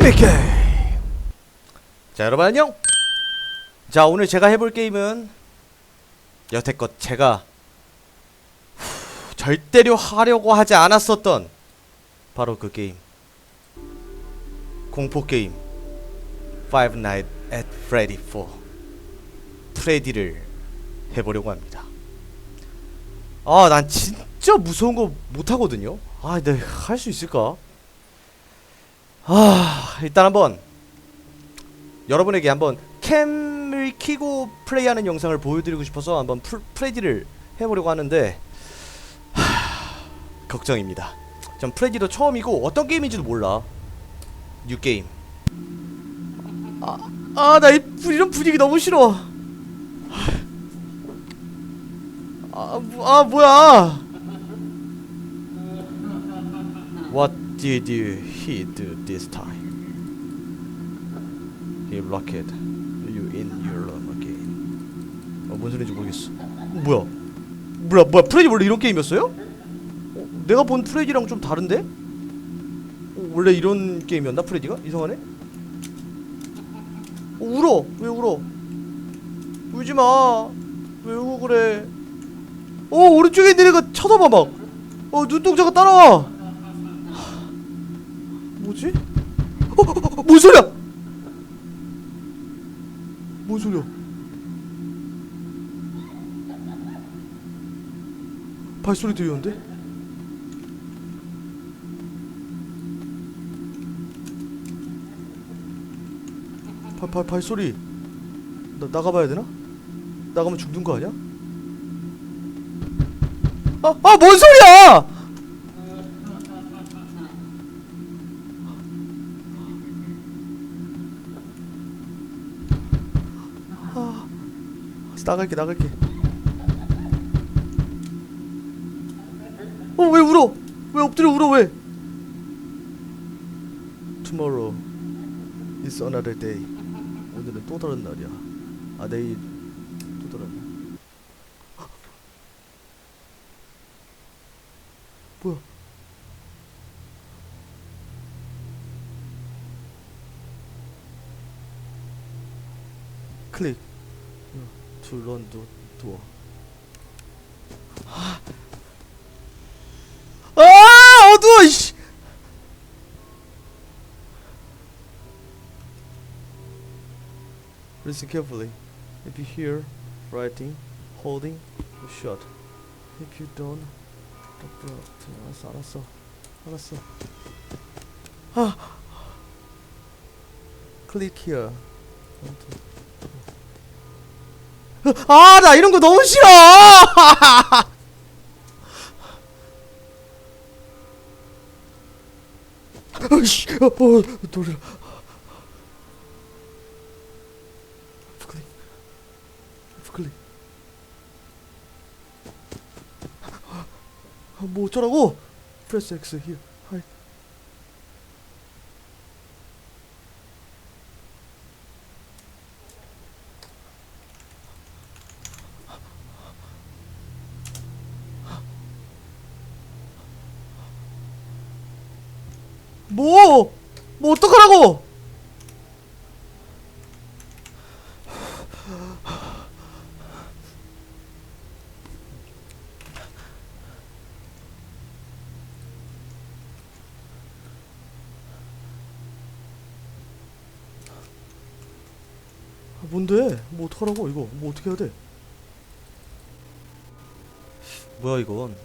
재밌게. 자 여러분 안녕. 자 오늘 제가 해볼 게임은 여태껏 제가 후, 절대로 하려고 하지 않았었던 바로 그 게임. 공포 게임. Five Nights at Freddy 4 프레디를 해보려고 합니다. 아 난 진짜 무서운 거 못하거든요. 아 내가 할 수 있을까? 아 일단 한번 여러분에게 한번 캠을 키고 플레이하는 영상을 보여드리고 싶어서 한번 풀, 프레디를 해보려고 하는데 하, 걱정입니다. 전 프레디도 처음이고 어떤 게임인지도 몰라. 뉴 게임. 아나 이런 분위기 너무 싫어. 아, 뭐- 아 뭐야? What did he do this time? He locked you in your room again. 어, 뭔 소리인지 모르겠어. 어, 뭐야? 뭐야, 뭐야? 프레디 원래 이런 게임이었어요? 어, 내가 본 프레디랑 좀 다른데? 어, 원래 이런 게임이었나 프레디가? 이상하네. 어, 울어. 왜 울어? 울지 마. 왜 울고 그래? 어, 오른쪽에 있는 애가 쳐다봐 막. 어, 눈동자가 따라와. 뭐지? 어, 어, 어, 뭔 소리야? 뭔 소리야? 발소리 들리는데? 발, 발, 발소리 나, 나가봐야 되나? 나가면 죽는 거 아니야? 아, 아, 뭔 소리야! 나갈게 나갈게. 어 왜 울어? 왜 엎드려 울어 왜? Tomorrow is another day. 오늘은 또 다른 날이야. 아 내일 또 다른 날. 뭐야? 클릭 to run the door. 아 어두워 씨. Listen carefully. If you hear writing, holding, you shut. If you don't, don't 알았어 알았어 알았어. 아. Click here. 아, 나 이런 거 너무 싫어! 으이씨, 어, 어, 놀라. 클릭. 클릭. 아, 뭐 어쩌라고? Press X here. 뭐? 뭐 어떡하라고? 아, 뭔데? 뭐 어떡하라고 이거? 뭐 어떻게 해야 돼? 뭐야 이건?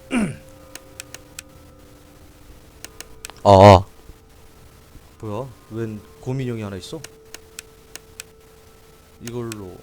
아. 뭐야? 웬 고민형이 하나 있어? 이걸로.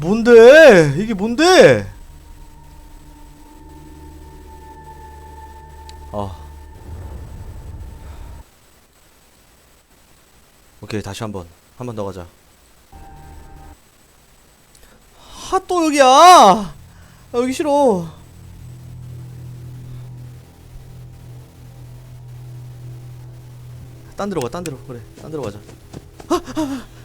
뭔데? 이게 뭔데? 아. 오케이 다시 한 번 한 번 더 가자. 하 또 여기야. 아, 여기 싫어. 딴 데로 가, 딴 데로 그래, 딴 데로 가자. 프레스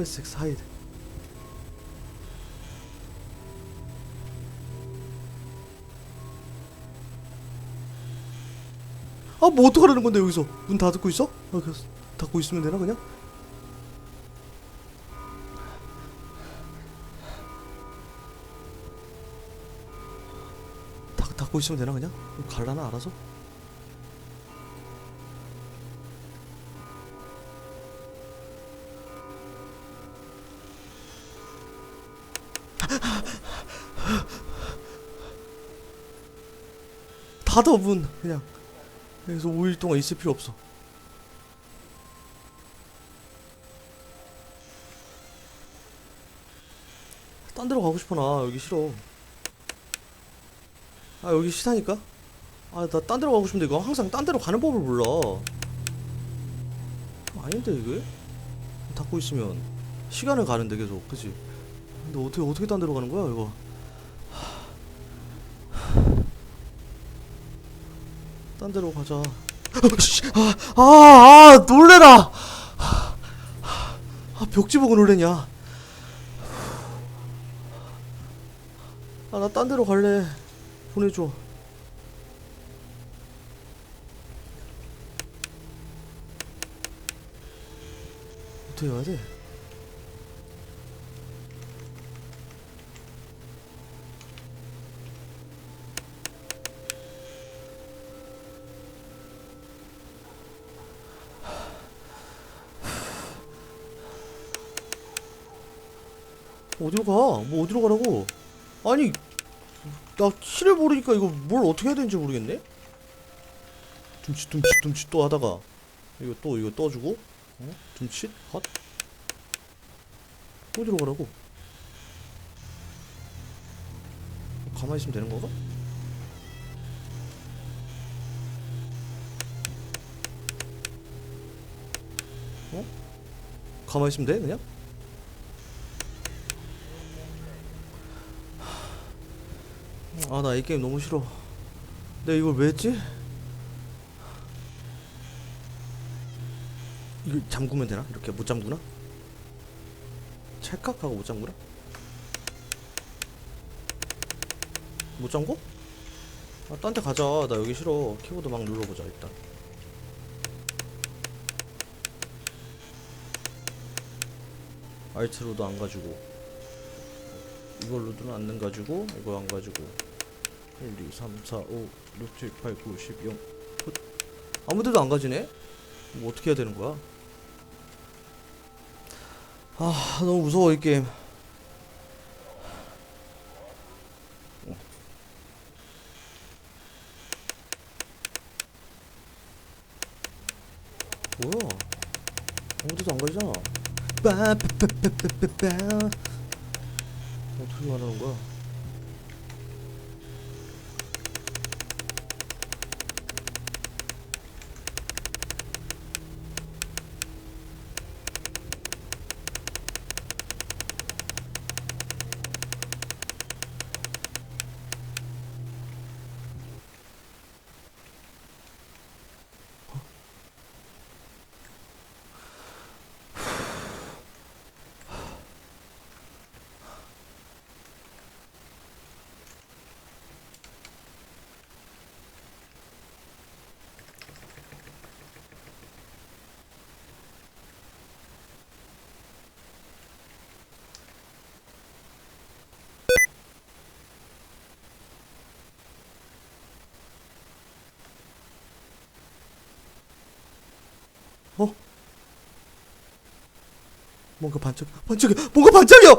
X 하이드. 아, 뭐 어떡하라는 건데 여기서 문 닫고 있어? 아, 닫고 있으면 되나 그냥? 닫, 닫고 있으면 되나 그냥? 갈라나 알아서? 문 그냥 여기서 5일 동안 있을 필요 없어. 딴 데로 가고 싶어 나. 여기 싫어. 아 여기 싫다니까? 아 나 딴 데로 가고 싶은데 이거 항상 딴 데로 가는 법을 몰라. 아닌데 이게? 닫고 있으면 시간을 가는데 계속 그치? 근데 어떻게 어떻게 딴 데로 가는 거야 이거 딴 데로 가자. 아, 아, 아 놀래라. 아 벽지 보고 놀래냐. 아 나 딴 데로 갈래. 보내줘. 어떻게 해야 돼? 어디로 가? 뭐 어디로 가라고? 아니 나 키를 모르니까 이거 뭘 어떻게 해야 되는지 모르겠네? 둠칫 둠칫 둠칫 또 하다가 이거 또 이거 떠주고 어? 둠칫 헛 어디로 가라고? 가만히 있으면 되는 건가? 어? 가만히 있으면 돼 그냥? 아 나 이 게임 너무 싫어 내가 이걸 왜 했지? 이거 잠그면 되나? 이렇게 못 잠그나? 찰칵하고 못 잠그나? 못 잠궈? 아딴 데 가자 나 여기 싫어 키보드 막 눌러보자 일단 알트로도 안 가지고 이걸로도 안 가지고 이거 안 가지고 1, 2, 3, 4, 5, 6, 7, 8, 9, 10, 0 헛. 아무 데도 안 가지네? 뭐 어떻게 해야 되는 거야? 아 너무 무서워 이 게임 뭐야 아무 데도 안 가지잖아 어떻게 말하는 거야? 어? 뭔가 반짝 반짝이 뭔가 반짝이야.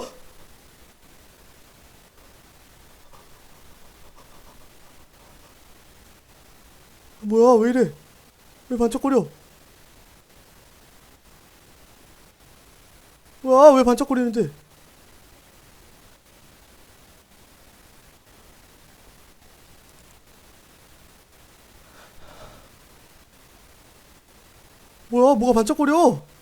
뭐야 왜 이래? 왜 반짝거려? 와, 왜 반짝거리는데? 뭐야, 뭐가 반짝거려?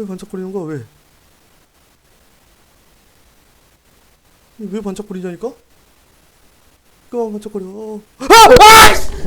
왜 반짝거리는 거야, 왜? 왜 반짝거리냐니까? 까 반짝거려. 아! 아!